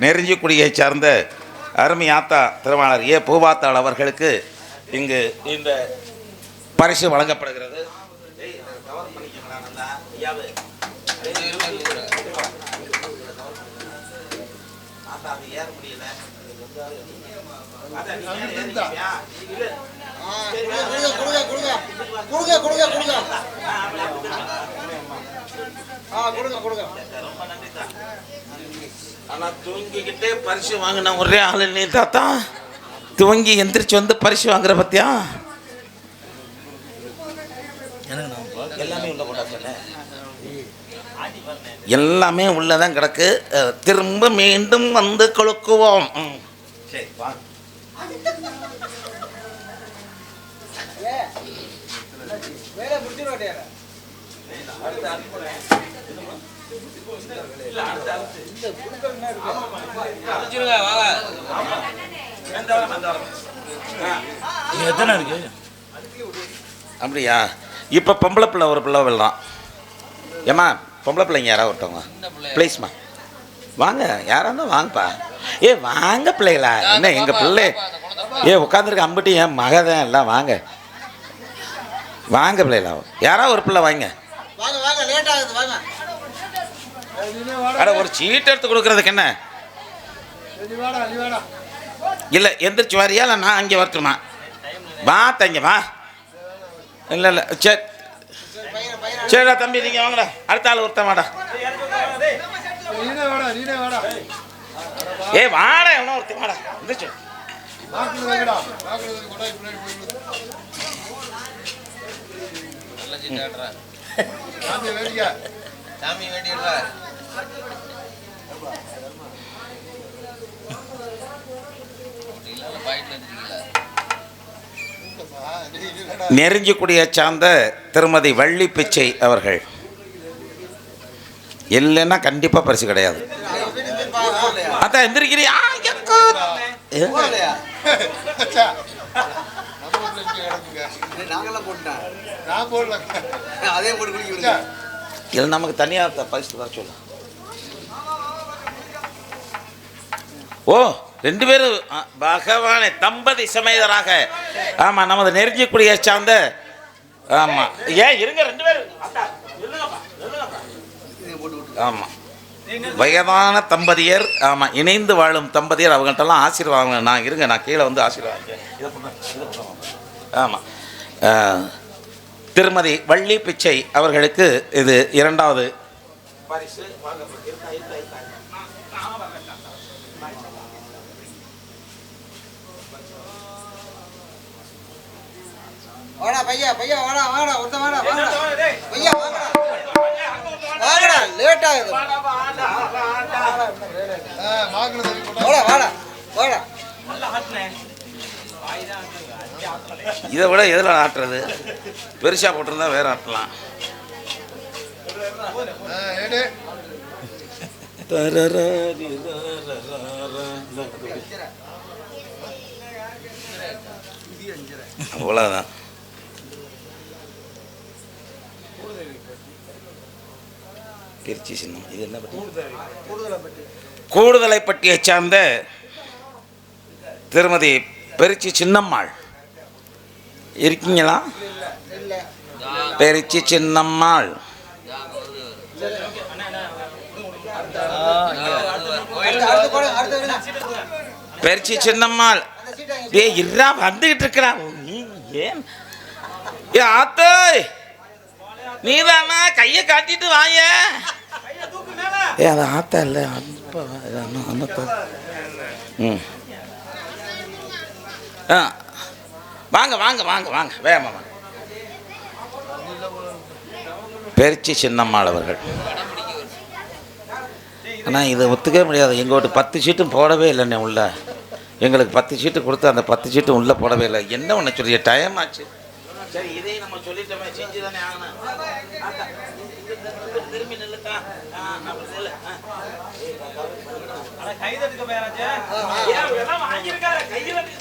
நெருஞ்சிக்குடியை சார்ந்த அருமை ஆத்தா ஏ. பூவாத்தாள் அவர்களுக்கு இங்கு இந்த பரிசு வழங்கப்படுகிறது. ஏய், இதை பண்ணிக்கங்களா நல்லா? ஐயாவு. ஆத்தா, அது ஏற முடியல. ஆத்தா, நீ மேல ஏறிக்கிறியா? இரு. கொடுங்க கொடுங்க கொடுங்க கொடுங்க கொடுங்க கொடுங்க ஆ கொடுங்க கொடுங்க ரொம்ப நன்றி தா. ஆனா தூங்கிக்கிட்டே பரிசு வாங்கின ஒரே ஆளு நீ தாத்தா. தூங்கி எந்திரிச்சு வந்து பரிசு வாங்குற பத்தியா? எல்லாமே உள்ள போட்டாச்சுல்ல? எல்லாமே உள்ளதான் கிடக்கு. திரும்ப மீண்டும் வந்து கொழுக்குவோம். சரி வா. வேலை முடிச்சிட மாட்டேன் எத்தனை இருக்கு? அப்படியா? இப்போ பொம்பளை பிள்ளை ஒரு பிள்ளை விடலாம் ஏம்மா பொம்பளை பிள்ளைங்க யாராவது ஒருத்தவங்க? ப்ளீஸ்மா வாங்க யாராக இருந்தால் வாங்கப்பா. ஏ வாங்க பிள்ளைகளா. என்ன எங்கள் பிள்ளை? ஏ உட்காந்துருக்க அம்பிட்டு என் மகதான் எல்லாம் வாங்க. வாங்க பிள்ளைகளா. யாராவது ஒரு பிள்ளை வாங்க வாங்க லேட் ஆகுது வாங்க அட ஒரு சீட் எடுத்து கொடுக்கறதுக்கு என்ன? இல்லை எந்திரிச்சு வாரியா? இல்லை நான் அங்கே வரட்டுமா வா தங்க வா. இல்லை இல்லை சரி சரிடா தம்பி நீங்கள் வாங்கடா. அடுத்த ஆள் ஒருத்தன் வாடா. நீனே வாடா நீனே வாடா. ஏ வாடா எவனோ ஒருத்தன் வாடா. எந்திரிச்சு. சாமி வேடிக்கை சாமி வேண்டிடுறா. நெருஞ்சிக்குடியை சார்ந்த திருமதி வள்ளி பிச்சை அவர்கள். இல்லைன்னா கண்டிப்பாக பரிசு கிடையாது. அதான் எந்திரிக்கிறியா? எக்கோ. ஏ, அச்சா, நம்ம வீட்டுல இங்க கிடக்குங்க. நாங்கெல்லாம் போட்டேன் நான் போடல அதே போட்டு குடிக்க அச்சா, இல்லை நமக்கு தனியாக பரிசு தர சொல்லு ஓ ரெண்டு பேரும் பகவானே தம்பதி சமேதராக ஆமாம் நமது நெருங்கக்கூடிய சார்ந்த ஆமாம் ஏன் இருங்க ரெண்டு பேரும் ஆமாம் வயதான தம்பதியர் ஆமாம் இணைந்து வாழும் தம்பதியர் அவங்கள்ட்டலாம் ஆசீர்வாதம் நான் இருங்க நான் கீழே வந்து ஆசீர்வாதம் ஆமாம் திருமதி வள்ளி பிச்சை அவர்களுக்கு இது இரண்டாவது பரிசு வாடா பையா பையா வாடா வாடா ஒருத்தன் வாடா வாடா. பையா வாடா வாடா லேட் ஆகுது வாடா வாடா வாடா. இதை விட எதில் ஆட்டுறது? பெருசாக போட்டிருந்தா வேற ஆட்டலாம். அவ்வளோதான் திருச்சி சின்னம். இது என்ன பட்டி கூடுதலைப்பட்டியை சார்ந்த திருமதி பெருச்சி சின்னம்மாள். இருக்கீங்களா? பெருச்சி சின்னம்மாள். பெருச்சி சின்னம்மாள். ஏ இருடா வந்துகிட்டு இருக்கிறா. நீ ஏன்? ஏ ஆத்தோய் நீதானா கையை காட்டிட்டு வாய ஏ அது ஆத்தா இல்லை அப்பா அண்ணத்தா ம். ஆ. வாங்க வாங்க வாங்க வாங்க வேகமா வாங்க. பெருச்சி சின்னம்மாள் அவர்கள். ஆனால் இதை ஒத்துக்கவே முடியாது. எங்கோட்டு பத்து சீட்டும் போடவே இல்லைண்ணே உள்ள. எங்களுக்கு பத்து சீட்டு கொடுத்து அந்த பத்து சீட்டும் உள்ளே போடவே இல்லை. என்ன ஒன்று சொல்லிய டைம் ஆச்சு. சரி இதையும் நம்ம சொல்லிட்டோமே செஞ்சு தானே ஆகணும் திரும்பி நில்லுக்கா. ஆ, அப்படி வாங்கியிருக்காரு, கையில இருக்கு.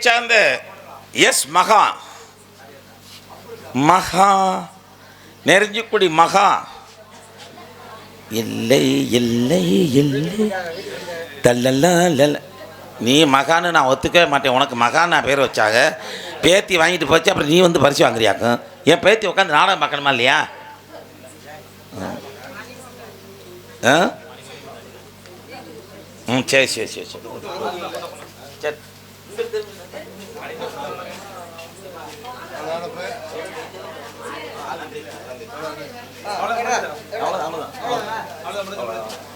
சார்ந்த எஸ் மகா. மகா. நெருஞ்சிக்குடி மகா. இல்லை இல்லை இல்லை. தல்லல்லா நீ மகான்னு நான் ஒத்துக்கவே மாட்டேன். உனக்கு மகான் நான் பேர் வச்சாங்க பேத்தி வாங்கிட்டு போச்சு அப்புறம் நீ வந்து பரிசு வாங்குறியாக்கும்? என் பேத்தி உட்காந்து நாடகம் பார்க்கணுமா இல்லையா? ஆ? ம் சரி சரி சரி சரி. சரி. அவ்வளோதான் வாங்கடா. அவ்வளோதான் அவ்வளோதான்